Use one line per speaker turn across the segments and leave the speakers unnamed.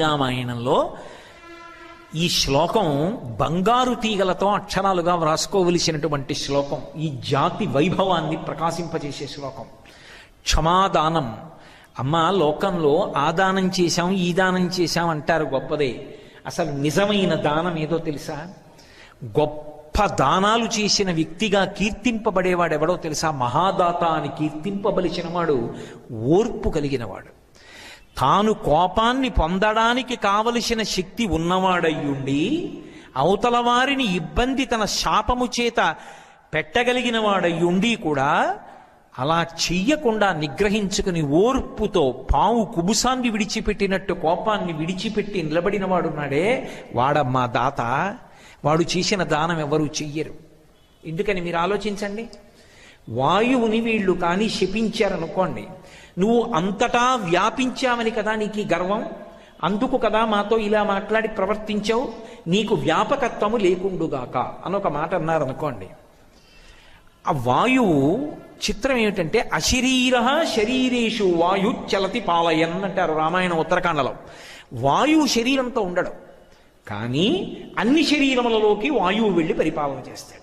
రామాయణంలో ఈ శ్లోకం బంగారు తీగలతో అక్షరాలుగా వ్రాసుకోవలసినటువంటి శ్లోకం ఈ జాతి వైభవాన్ని ప్రకాశింపజేసే శ్లోకం. క్షమాదానం. అమ్మ లోకంలో ఆ దానం చేశాం ఈ దానం చేశాం అంటారు గొప్పదే. అసలు నిజమైన దానం ఏదో తెలుసా? గొప్ప దానాలు చేసిన వ్యక్తిగా కీర్తింపబడేవాడు ఎవడో తెలుసా? మహాదాత అని కీర్తింపబలిచిన వాడు ఓర్పు కలిగినవాడు. తాను కోపాన్ని పొందడానికి కావలసిన శక్తి ఉన్నవాడయ్యుండి అవతల వారిని ఇబ్బంది తన శాపము చేత పెట్టగలిగిన వాడయ్యుండి కూడా అలా చెయ్యకుండా నిగ్రహించుకుని ఓర్పుతో పావు కుబుసాన్ని విడిచిపెట్టినట్టు కోపాన్ని విడిచిపెట్టి నిలబడిన వాడున్నాడే వాడమ్మా దాత. వాడు చేసిన దానం ఎవరు చెయ్యరు. ఎందుకని మీరు ఆలోచించండి? వాయువుని వీళ్ళు కానీ శపించారనుకోండి నువ్వు అంతటా వ్యాపించావని కదా నీకు గర్వం? అందుకు కదా మాతో ఇలా మాట్లాడి ప్రవర్తించావు? నీకు వ్యాపకత్వము లేకుండుగాక. అని ఒక మాట అన్నారనుకోండి. ఆ వాయువు చిత్రం ఏమిటంటే అశరీర శరీరేషు వాయు చలతి పాలయన్ అంటారు రామాయణం ఉత్తరకాండలో. వాయువు శరీరంతో ఉండడం. కానీ అన్ని శరీరములలోకి వాయువు వెళ్ళి పరిపాలన చేస్తాడు.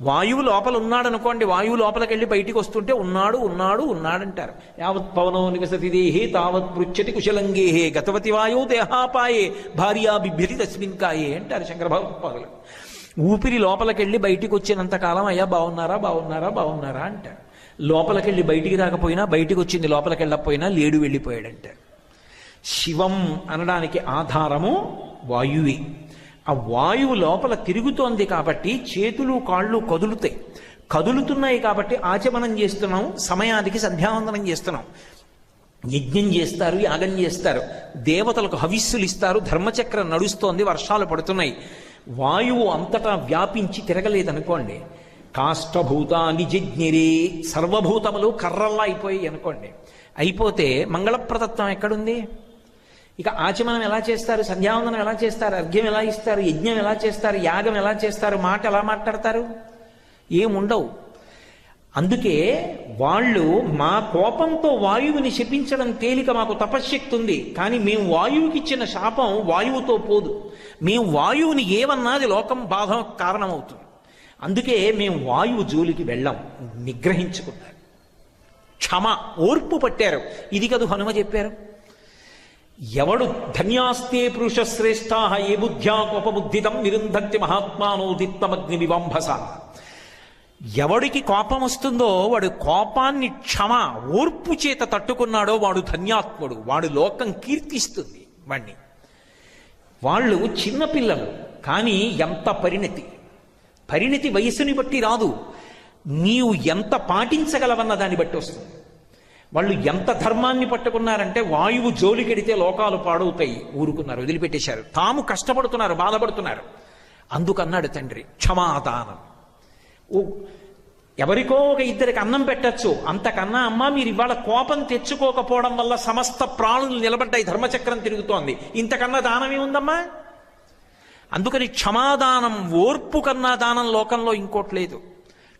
వాయువు లోపల ఉన్నాడనుకోండి వాయువు లోపలికి వెళ్ళి బయటికి వస్తుంటే ఉన్నాడు ఉన్నాడు ఉన్నాడంటారు. యావత్ పవనో నివసతి దేహే తావత్ పృచ్చతి కుశలంగేహే గతవతి వాయు దేహాపాయే భార్యా బిభ్యతి తస్మిన్ కాయే అంటారు శంకరభావత్పాదులు ఊపిరి లోపలికెళ్ళి బయటికి వచ్చినంత కాలం అయ్యా బాగున్నారా బాగున్నారా బాగున్నారా అంటారు. లోపలికెళ్ళి బయటికి రాకపోయినా బయటికి వచ్చింది లోపలికి వెళ్ళకపోయినా లేడు వెళ్ళిపోయాడంటారు. శివం అనడానికి ఆధారము వాయువే. ఆ వాయువు లోపల తిరుగుతోంది కాబట్టి చేతులు కాళ్ళు కదులుతాయి. కదులుతున్నాయి కాబట్టి ఆచమనం చేస్తున్నాం సమయానికి సంధ్యావందనం చేస్తున్నాం. యజ్ఞం చేస్తారు యాగం చేస్తారు. దేవతలకు హవిస్సులు ఇస్తారు ధర్మచక్రం నడుస్తోంది వర్షాలు పడుతున్నాయి. వాయువు అంతటా వ్యాపించి తిరగలేదనుకోండి కాష్టభూత జజ్ఞిరే సర్వభూతములు కర్రల్లా అయిపోయాయి అనుకోండి. అయిపోతే మంగళప్రదత్వం ఎక్కడుంది? ఇక ఆచమనం ఎలా చేస్తారు? సంధ్యావందనం ఎలా చేస్తారు? అర్ఘ్యం ఎలా ఇస్తారు? యజ్ఞం ఎలా చేస్తారు? యాగం ఎలా చేస్తారు? మాట ఎలా మాట్లాడతారు? ఏముండవు. అందుకే వాళ్ళు మా కోపంతో వాయువుని శపించడం తేలిక మాకు తపశ్శక్తి ఉంది. కానీ మేము వాయువుకి ఇచ్చిన శాపం వాయువుతో పోదు. మేము వాయువుని ఏమన్నాది లోకం బాధ కారణమవుతుంది. అందుకే మేము వాయువు జోలికి వెళ్ళాం. నిగ్రహించుకున్నారు క్షమ ఓర్పు పట్టారు. ఇది కదు హనుమ చెప్పారు? ఎవడు ధన్యాస్తే పురుష శ్రేష్ఠా ఏ బుద్ధ్యా కోపబుద్ధితం నిరుంధత్తి మహాత్మానోదిత్తమగ్ని వివంభస ఎవడికి కోపం వస్తుందో వాడు కోపాన్ని క్షమ ఓర్పు చేత తట్టుకున్నాడో వాడు ధన్యాత్ముడు వాడు లోకం కీర్తిస్తుంది వాణ్ణి. వాళ్ళు చిన్నపిల్లలు కానీ ఎంత పరిణతి. పరిణతి వయసుని బట్టి రాదు. నీవు ఎంత పాటించగలవన్న దాన్ని బట్టి వస్తుంది. వాళ్ళు ఎంత ధర్మాన్ని పట్టుకున్నారంటే వాయువు జోలికెడితే లోకాలు పాడవుతాయి ఊరుకున్నారు వదిలిపెట్టేశారు. తాము కష్టపడుతున్నారు బాధపడుతున్నారు. అందుకన్నాడు తండ్రి క్షమాదానం. ఓ ఎవరికో ఒక ఇద్దరికి అన్నం పెట్టచ్చు. అంతకన్నా అమ్మ మీరు ఇవాళ కోపం తెచ్చుకోకపోవడం వల్ల సమస్త ప్రాణులు నిలబడ్డాయి ధర్మచక్రం తిరుగుతోంది. ఇంతకన్నా దానం ఏముందమ్మా? అందుకని క్షమాదానం ఓర్పు కన్నా దానం లోకంలో ఇంకోటి లేదు.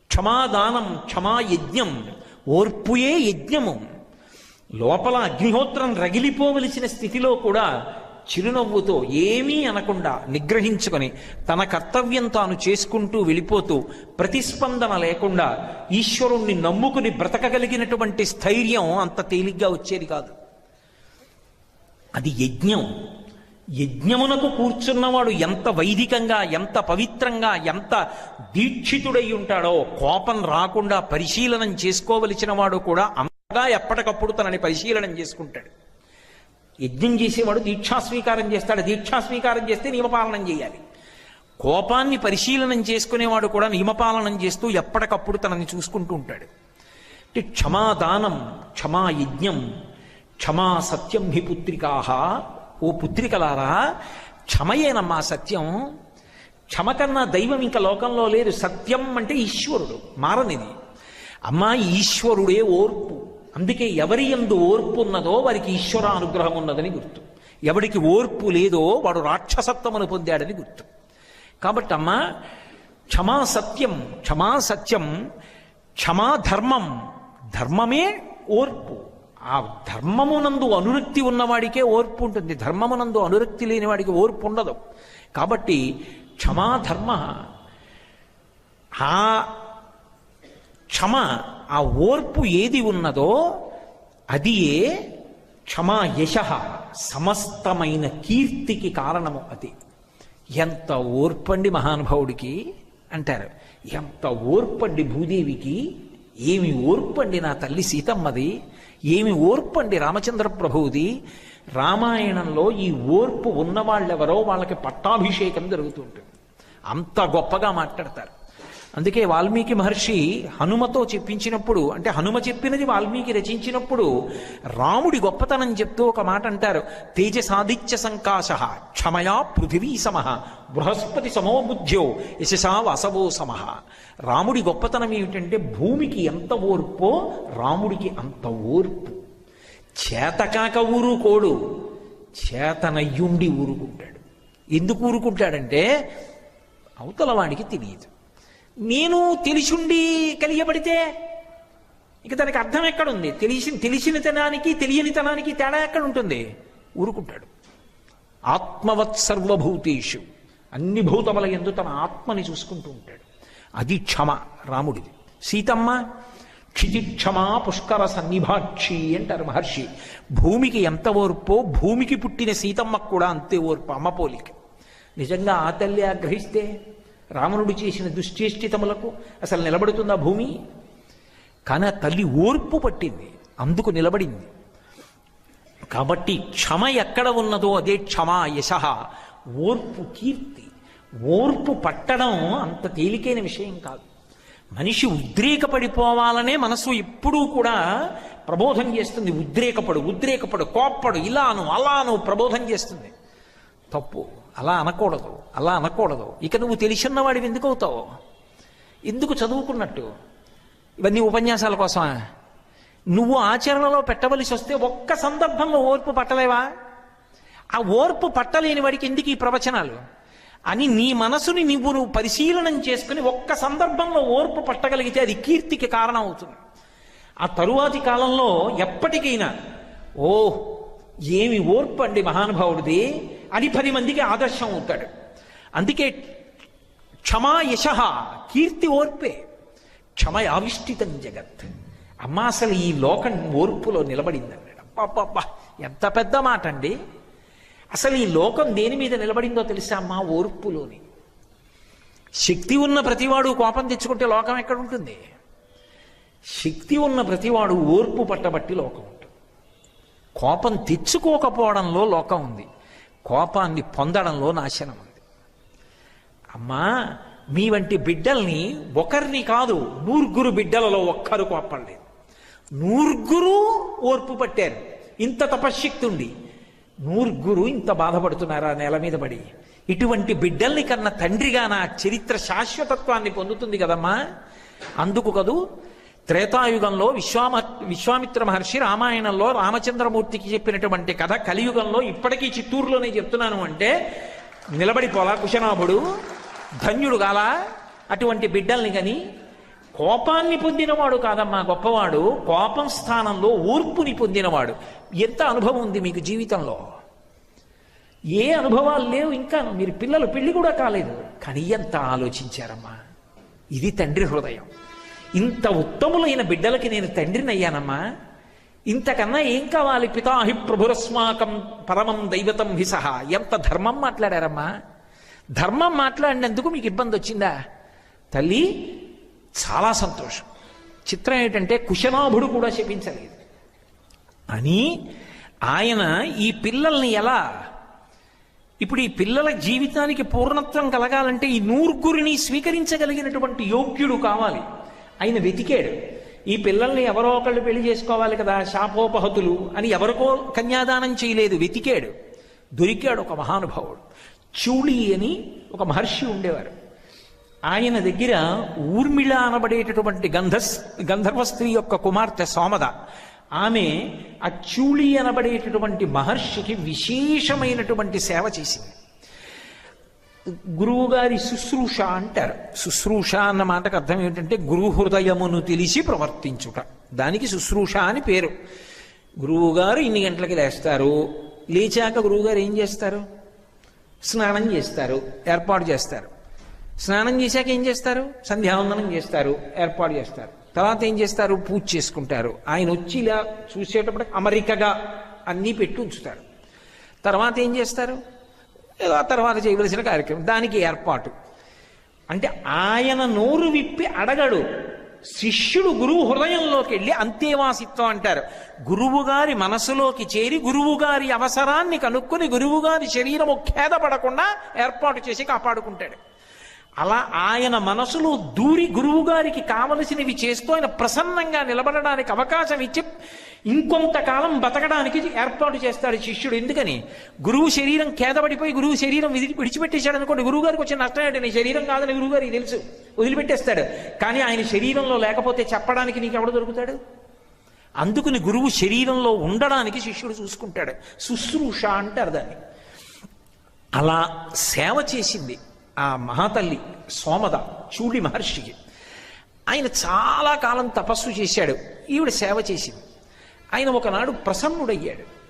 క్షమాదానం క్షమా యజ్ఞం ఓర్పుయే యజ్ఞము. లోపల అగ్నిహోత్రం రగిలిపోవలసిన స్థితిలో కూడా చిరునవ్వుతో ఏమీ అనకుండా నిగ్రహించుకొని తన కర్తవ్యం తాను చేసుకుంటూ వెళ్ళిపోతూ ప్రతిస్పందన లేకుండా ఈశ్వరుణ్ణి నమ్ముకుని బ్రతకగలిగినటువంటి స్థైర్యం అంత తేలిగ్గా వచ్చేది కాదు. అది యజ్ఞం. యజ్ఞమునకు కూర్చున్నవాడు ఎంత వైదికంగా ఎంత పవిత్రంగా ఎంత దీక్షితుడై ఉంటాడో కోపం రాకుండా పరిశీలనం చేసుకోవలసిన వాడు కూడా అంతగా ఎప్పటికప్పుడు తనని పరిశీలనం చేసుకుంటాడు. యజ్ఞం చేసేవాడు దీక్షాస్వీకారం చేస్తాడు. దీక్షాస్వీకారం చేస్తే నియమపాలనం చేయాలి. కోపాన్ని పరిశీలనం చేసుకునేవాడు కూడా నియమపాలనం చేస్తూ ఎప్పటికప్పుడు తనని చూసుకుంటూ ఉంటాడు. అంటే క్షమాదానం క్షమా యజ్ఞం క్షమా సత్యం హి పుత్రికాహ ఓ పుత్రికలారా క్షమయేనమ్మా సత్యం. క్షమ కన్నా దైవం ఇంకా లోకంలో లేదు. సత్యం అంటే ఈశ్వరుడు మారనిది. అమ్మా ఈశ్వరుడే ఓర్పు. అందుకే ఎవరి ఎందు ఓర్పు ఉన్నదో వారికి ఈశ్వర అనుగ్రహం ఉన్నదని గుర్తు. ఎవడికి ఓర్పు లేదో వాడు రాక్షసత్వమును పొందాడని గుర్తు. కాబట్టి అమ్మా క్షమా సత్యం క్షమా సత్యం క్షమా ధర్మం ధర్మమే ఓర్పు. ఆ ధర్మమునందు అనురక్తి ఉన్నవాడికే ఓర్పు ఉంటుంది. ధర్మమునందు అనురక్తి లేని వాడికి ఓర్పు ఉండదు. కాబట్టి క్షమాధర్మ ఆ క్షమ ఆ ఓర్పు ఏది ఉన్నదో అది ఏ క్షమా యశ సమస్తమైన కీర్తికి కారణము అది. ఎంత ఓర్పండి మహానుభావుడికి అంటారు. ఎంత ఓర్పండి భూదేవికి ఏమి ఓర్పండి నా తల్లి సీతమ్మది? ఏమి ఓర్పు అండి రామచంద్ర ప్రభువుది? రామాయణంలో ఈ ఓర్పు ఉన్నవాళ్ళెవరో వాళ్ళకి పట్టాభిషేకం జరుగుతుంటుంది అంత గొప్పగా మాట్లాడతారు. అందుకే వాల్మీకి మహర్షి హనుమతో చెప్పించినప్పుడు అంటే హనుమ చెప్పినది వాల్మీకి రచించినప్పుడు రాముడి గొప్పతనం చెప్తూ ఒక మాట అంటారు. తేజసాదిత్య సంకాశ క్షమయా పృథివీ సమః బృహస్పతి సమోబుద్ధ్యో యశసా వసవో సమః. రాముడి గొప్పతనం ఏమిటంటే భూమికి ఎంత ఓర్పో రాముడికి అంత ఓర్పు. చేతకాక ఊరుకోడు చేతనయ్యుండి ఊరుకుంటాడు. ఎందుకు ఊరుకుంటాడంటే అవతల వాడికి తెలియదు. నేను తెలిసుండి కలియబడితే ఇక దానికి అర్థం ఎక్కడుంది? తెలిసి తెలిసినతనానికి తెలియనితనానికి తేడా ఎక్కడ ఉంటుంది ఊరుకుంటాడు. ఆత్మవత్ సర్వభూతేషు. అన్ని భూతముల ఎందు తన ఆత్మని చూసుకుంటూ ఉంటాడు. అది క్షమ రాముడిది. సీతమ్మ క్షితిక్షమా పుష్కర సన్నిభాక్షి అంటారు మహర్షి. భూమికి ఎంత ఓర్పో భూమికి పుట్టిన సీతమ్మకు కూడా అంతే ఓర్పు అమ్మ పోలిక. నిజంగా ఆ తల్లి ఆగ్రహిస్తే రావణుడు చేసిన దుశ్చేష్టితములకు అసలు నిలబడుతుందా భూమి? కానీ ఆ తల్లి ఓర్పు పట్టింది అందుకు నిలబడింది. కాబట్టి క్షమ ఎక్కడ ఉన్నదో అదే క్షమ యశ. ఓర్పు కీర్తి. ఓర్పు పట్టడం అంత తేలికైన విషయం కాదు. మనిషి ఉద్రేకపడిపోవాలనే మనసు ఎప్పుడూ కూడా ప్రబోధం చేస్తుంది. ఉద్రేకపడు ఉద్రేకపడు కోప్పడు ఇలాను అలాను ప్రబోధం చేస్తుంది. తప్పు. అలా అనకూడదు అలా అనకూడదు. ఇక నువ్వు తెలిసిన్నవాడివి ఎందుకు అవుతావు? ఎందుకు చదువుకున్నట్టు? ఇవన్నీ ఉపన్యాసాల కోసమా? నువ్వు ఆచరణలో పెట్టవలసి వస్తే ఒక్క సందర్భంలో ఓర్పు పట్టలేవా? ఆ ఓర్పు పట్టలేని వాడికి ఎందుకు ఈ ప్రవచనాలు? అని నీ మనసుని నువ్వు నువ్వు పరిశీలనం చేసుకుని ఒక్క సందర్భంలో ఓర్పు పట్టగలిగితే అది కీర్తికి కారణం అవుతుంది ఆ తరువాతి కాలంలో ఎప్పటికైనా ఓ ఏమి ఓర్పు అండి మహానుభావుడిది? అని పది మందికి ఆదర్శం అవుతాడు. అందుకే క్షమా యశ కీర్తి ఓర్పే క్షమ ఆవిష్టితం జగత్. అమ్మ అసలు ఈ లోకం ఓర్పులో నిలబడింది అన్నాడు అబ్బా ఎంత పెద్ద మాట అండి. అసలు ఈ లోకం దేని మీద నిలబడిందో తెలుసా అమ్మా ఓర్పులోని. శక్తి ఉన్న ప్రతివాడు కోపం తెచ్చుకుంటే లోకం ఎక్కడ ఉంటుంది? శక్తి ఉన్న ప్రతివాడు ఓర్పు పట్టబట్టి లోకం ఉంటుంది. కోపం తెచ్చుకోకపోవడంలో లోకం ఉంది. కోపాన్ని పొందడంలో నాశనం ఉంది అమ్మా మీ వంటి బిడ్డల్ని ఒకరిని కాదు నూరుగురు బిడ్డలలో ఒక్కరు కోపడలేదు నూరుగురు ఓర్పు పట్టారు. ఇంత తపశ్శక్తి ఉంది నూరుగురు ఇంత బాధపడుతున్నారా నేల మీద పడి? ఇటువంటి బిడ్డల్ని కన్న తండ్రిగా నా చరిత్ర శాశ్వతత్వాన్ని పొందుతుంది కదమ్మా. అందుకు కదూ త్రేతాయుగంలో విశ్వామ విశ్వామిత్ర మహర్షి రామాయణంలో రామచంద్రమూర్తికి చెప్పినటువంటి కథ కలియుగంలో ఇప్పటికీ చిత్తూరులోనే చెప్తున్నాను అంటే నిలబడిపోలా కుశనాభుడు ధన్యుడు గాల అటువంటి బిడ్డల్ని కానీ కోపాన్ని పొందినవాడు కాదమ్మా గొప్పవాడు కోపం స్థానంలో ఊర్పుని పొందినవాడు. ఎంత అనుభవం ఉంది మీకు జీవితంలో? ఏ అనుభవాలు లేవు ఇంకా మీరు పిల్లలు పెళ్ళి కూడా కాలేదు. కానీ ఎంత ఆలోచించారమ్మా. ఇది తండ్రి హృదయం. ఇంత ఉత్తములైన బిడ్డలకి నేను తండ్రినయ్యానమ్మా. ఇంతకన్నా ఏం కావాలి పితాహి ప్రభురస్మాకం పరమం దైవతం హిసహ ఎంత ధర్మం మాట్లాడారమ్మా. ధర్మం మాట్లాడినందుకు మీకు ఇబ్బంది వచ్చిందా? తల్లి చాలా సంతోషం. చిత్రం ఏంటంటే కుశనాభుడు కూడా శపించలేదు. అని ఆయన ఈ పిల్లల్ని ఎలా ఇప్పుడు ఈ పిల్లల జీవితానికి పూర్ణత్వం కలగాలంటే ఈ నూరుగురిని స్వీకరించగలిగినటువంటి యోగ్యుడు కావాలి. ఆయన వెతికాడు. ఈ పిల్లల్ని ఎవరో ఒకళ్ళు పెళ్ళి చేసుకోవాలి కదా శాపోపహతులు అని ఎవరికో కన్యాదానం చేయలేదు వెతికాడు. దొరికాడు ఒక మహానుభావుడు. చూళి అని ఒక మహర్షి ఉండేవారు. ఆయన దగ్గర ఊర్మిళ అనబడేటటువంటి గంధ గంధర్వ స్త్రీ యొక్క కుమార్తె సోమద. ఆమె ఆ చూళి అనబడేటటువంటి మహర్షికి విశేషమైనటువంటి సేవ చేసింది. గురువుగారి శుశ్రూష అంటారు. శుశ్రూష అన్న మాటకు అర్థం ఏంటంటే గురు హృదయమును తెలిసి ప్రవర్తించుట. దానికి శుశ్రూష అని పేరు. గురువుగారు ఇన్ని గంటలకి లేస్తారు. లేచాక గురువుగారు ఏం చేస్తారు? స్నానం చేస్తారు. ఏర్పాటు చేస్తారు. స్నానం చేశాక ఏం చేస్తారు? సంధ్యావందనం చేస్తారు. ఏర్పాటు చేస్తారు. తర్వాత ఏం చేస్తారు? పూజ చేసుకుంటారు. ఆయన వచ్చి ఇలా చూసేటప్పుడు అమరికగా అన్నీ పెట్టి ఉంచుతారు. తర్వాత ఏం చేస్తారు? ఏదో ఆ తర్వాత చేయవలసిన కార్యక్రమం. దానికి ఏర్పాటు. అంటే ఆయన నోరు విప్పి అడగడు. శిష్యుడు గురువు హృదయంలోకి వెళ్ళి అంతేవాసిత్వం అంటారు. గురువుగారి మనసులోకి చేరి గురువుగారి అవసరాన్ని కనుక్కొని గురువుగారి శరీరము ఖేదపడకుండా ఏర్పాటు చేసి కాపాడుకుంటాడు. అలా ఆయన మనసులో దూరి గురువుగారికి కావలసినవి చేస్తూ ఆయన ప్రసన్నంగా నిలబడడానికి అవకాశం ఇచ్చి ఇంకొంతకాలం బతకడానికి ఏర్పాటు చేస్తాడు శిష్యుడు. ఎందుకని? గురువు శరీరం కేదపడిపోయి గురువు శరీరం విధి విడిచిపెట్టేశాడు అనుకోండి గురువు గారికి వచ్చే నష్టం ఏంటి? నీ శరీరం కాదని గురువు గారికి తెలుసు. వదిలిపెట్టేస్తాడు. కానీ ఆయన శరీరంలో లేకపోతే చెప్పడానికి నీకు ఎవడు దొరుకుతాడు? అందుకుని గురువు శరీరంలో ఉండడానికి శిష్యుడు చూసుకుంటాడు. శుశ్రూష అంటారు దాన్ని అలా సేవ చేసింది ఆ మహాతల్లి సోమద చూడి మహర్షికి. ఆయన చాలా కాలం తపస్సు చేశాడు. ఈవిడ సేవ చేసింది. ఆయన ఒకనాడు ప్రసన్నుడయ్యాడు.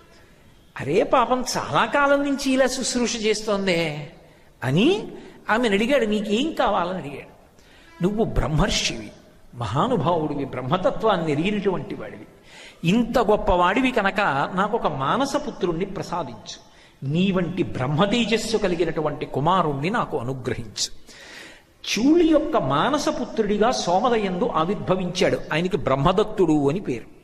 అరే పాపం చాలా కాలం నుంచి ఇలా శుశ్రూష చేస్తోందే అని ఆమెను అడిగాడు నీకేం కావాలని అడిగాడు. నువ్వు బ్రహ్మర్షివి మహానుభావుడివి బ్రహ్మతత్వాన్ని ఎరిగినటువంటి వాడివి. ఇంత గొప్పవాడివి కనుక నాకు ఒక మానసపుత్రుణ్ణి ప్రసాదించు. నీ వంటి బ్రహ్మతేజస్సు కలిగినటువంటి కుమారుణ్ణి నాకు అనుగ్రహించు. చూళి యొక్క మానసపుత్రుడిగా సోమదయందు ఆవిర్భవించాడు. ఆయనకి బ్రహ్మదత్తుడు అని పేరు.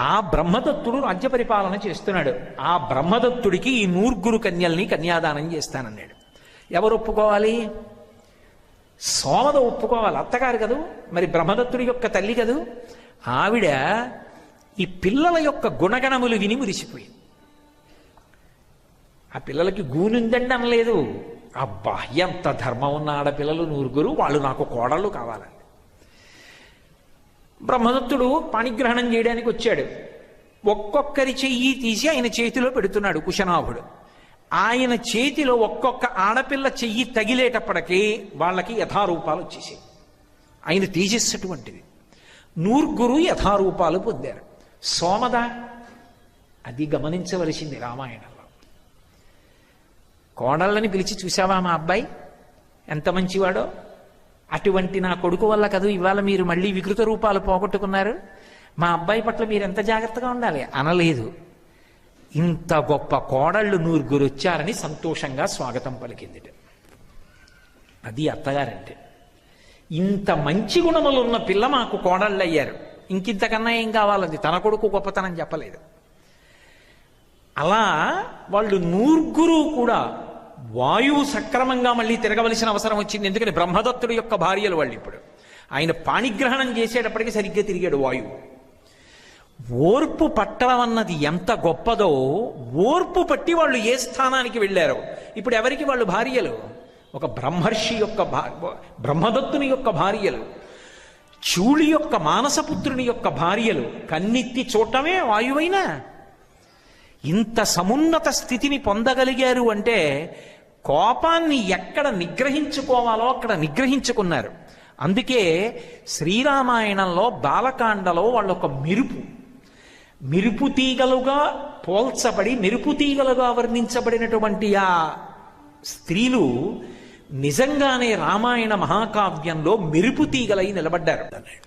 ఆ బ్రహ్మదత్తుడు రాజ్య పరిపాలన చేస్తున్నాడు. ఆ బ్రహ్మదత్తుడికి ఈ నూర్గురు కన్యల్ని కన్యాదానం చేస్తానన్నాడు. ఎవరు ఒప్పుకోవాలి? సోమద ఒప్పుకోవాలి. అత్తగారు కదూ? మరి బ్రహ్మదత్తుడి యొక్క తల్లి కదూ? ఆవిడ ఈ పిల్లల యొక్క గుణగణములు విని మురిసిపోయింది. ఆ పిల్లలకి గూనుందండి అనలేదు. అబ్బా ఎంత ధర్మం ఉన్న ఆడపిల్లలు నూరుగురు వాళ్ళు నాకు కోడళ్ళు కావాలని. బ్రహ్మదత్తుడు పాణిగ్రహణం చేయడానికి వచ్చాడు. ఒక్కొక్కరి చెయ్యి తీసి ఆయన చేతిలో పెడుతున్నాడు కుశనాభుడు. ఆయన చేతిలో ఒక్కొక్క ఆడపిల్ల చెయ్యి తగిలేటప్పటికీ వాళ్ళకి యథారూపాలు వచ్చేసాయి. ఆయన తేజస్సటువంటిది. నూర్గురు యథారూపాలు పొందారు. సోమద అది గమనించవలసింది రామాయణంలో. కోడళ్ళని పిలిచి చూసావా మా అబ్బాయి? ఎంత మంచివాడో? అటువంటి నా కొడుకు వల్ల కదూ ఇవాళ మీరు మళ్ళీ వికృత రూపాలు పోగొట్టుకున్నారు? మా అబ్బాయి పట్ల మీరు ఎంత జాగ్రత్తగా ఉండాలి? అనలేదు. ఇంత గొప్ప కోడళ్ళు నూరుగురు వచ్చారని సంతోషంగా స్వాగతం పలికింది అది అత్తగారంటే. ఇంత మంచి గుణములు ఉన్న పిల్ల మాకు కోడళ్ళు అయ్యారు ఇంకింతకన్నా ఏం కావాలంది? తన కొడుకు గొప్పతనం చెప్పలేదు. అలా వాళ్ళు నూర్గురు కూడా వాయువు సక్రమంగా మళ్ళీ తిరగవలసిన అవసరం వచ్చింది. ఎందుకని బ్రహ్మదత్తుడు యొక్క భార్యలు వాళ్ళు ఇప్పుడు. ఆయన పాణిగ్రహణం చేసేటప్పటికి సరిగ్గా తిరిగాడు వాయువు. ఓర్పు పట్టడం అన్నది ఎంత గొప్పదో ఓర్పు పట్టి వాళ్ళు ఏ స్థానానికి వెళ్ళారో. ఇప్పుడు ఎవరికి వాళ్ళు భార్యలు? ఒక బ్రహ్మర్షి యొక్క భా- బ్రహ్మదత్తుని యొక్క భార్యలు. చూళి యొక్క మానసపుత్రుని యొక్క భార్యలు. కన్నెత్తి చూడటమే వాయువైనా. ఇంత సమున్నత స్థితిని పొందగలిగారు అంటే కోపాన్ని ఎక్కడ నిగ్రహించుకోవాలో అక్కడ నిగ్రహించుకున్నారు. అందుకే శ్రీరామాయణంలో బాలకాండలో వాళ్ళొక మెరుపు. మెరుపు తీగలుగా పోల్చబడి మెరుపు తీగలుగా వర్ణించబడినటువంటి ఆ స్త్రీలు నిజంగానే రామాయణ మహాకావ్యంలో మెరుపు తీగలై నిలబడ్డారు. అన్నాడు